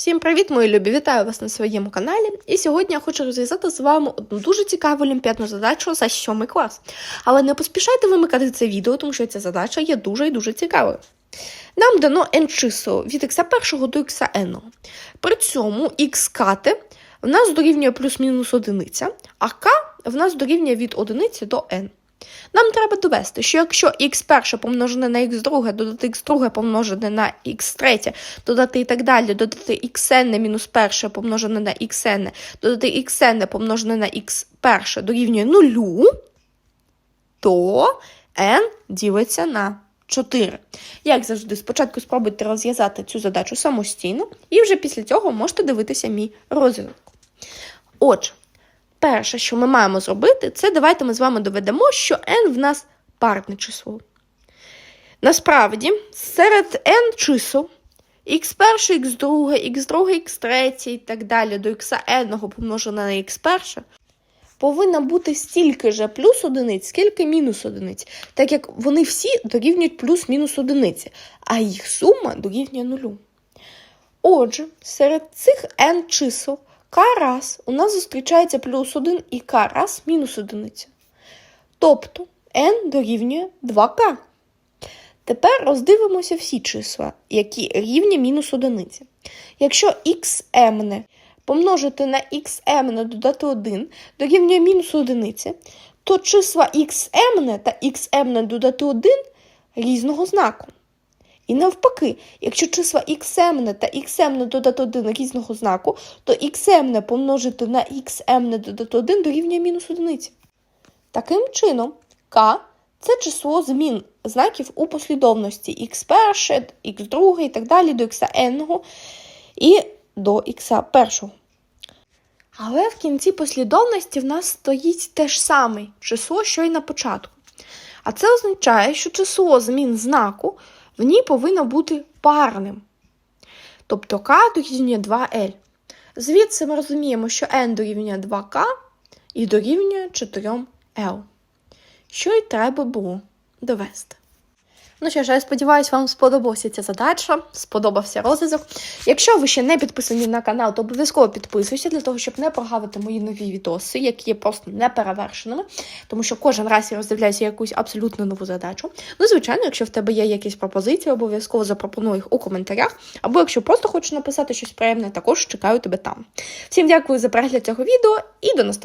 Всім привіт, мої любі! Вітаю вас на своєму каналі. І сьогодні я хочу розв'язати з вами одну дуже цікаву олімпіадну задачу за 7 клас. Але не поспішайте вимикати це відео, тому що ця задача є дуже і дуже цікавою. Нам дано n чисел від x1 до xn. При цьому кати в нас дорівнює плюс-мінус одиниця, а k в нас дорівнює від одиниці до n. Нам треба довести, що якщо x перше помножене на x друге, додати x друге помножене на x третє, додати і так далі, додати xn мінус перше помножене на xn, додати xn помножене на x перше дорівнює нулю, то n ділиться на 4. Як завжди, спочатку спробуйте розв'язати цю задачу самостійно, і вже після цього можете дивитися мій розв'язок. Отже, перше, що ми маємо зробити, це давайте ми з вами доведемо, що n в нас парне число. Насправді, серед n чисел x перше, x друге, x друге, x третє і так далі до x n помножене на x перше, повинна бути стільки же плюс одиниць, скільки мінус одиниць, так як вони всі дорівнюють плюс-мінус одиниці, а їх сума дорівнює нулю. Отже, серед цих n чисел раз у нас зустрічається плюс 1 і раз мінус одиниця. Тобто n дорівнює 2k. Тепер роздивимося всі числа, які рівні мінус одиниці. Якщо xm помножити на xm додати 1 дорівнює мінус одиниці, то числа xm та xm додати 1 різного знаку. І навпаки, якщо числа xm та xm додати 1 різного знаку, то xm помножити на xm додати 1 дорівнює мінус одиниці. Таким чином, k це число змін знаків у послідовності x перше, x друге і так далі до x n і до x першого. Але в кінці послідовності в нас стоїть те ж саме число, що й на початку. А це означає, що число змін знаку в ній повинно бути парним. Тобто k дорівнює 2L. Звідси ми розуміємо, що n дорівнює 2k і дорівнює 4L. Що й треба було довести. Ну що ж, я сподіваюся, вам сподобалася ця задача, сподобався розв'язок. Якщо ви ще не підписані на канал, то обов'язково підписуйся для того, щоб не прогавити мої нові відоси, які є просто неперевершеними, тому що кожен раз я роздивляюся якусь абсолютно нову задачу. Ну, звичайно, якщо в тебе є якісь пропозиції, обов'язково запропоную їх у коментарях. Або якщо просто хочеш написати щось приємне, також чекаю тебе там. Всім дякую за перегляд цього відео і до наступного.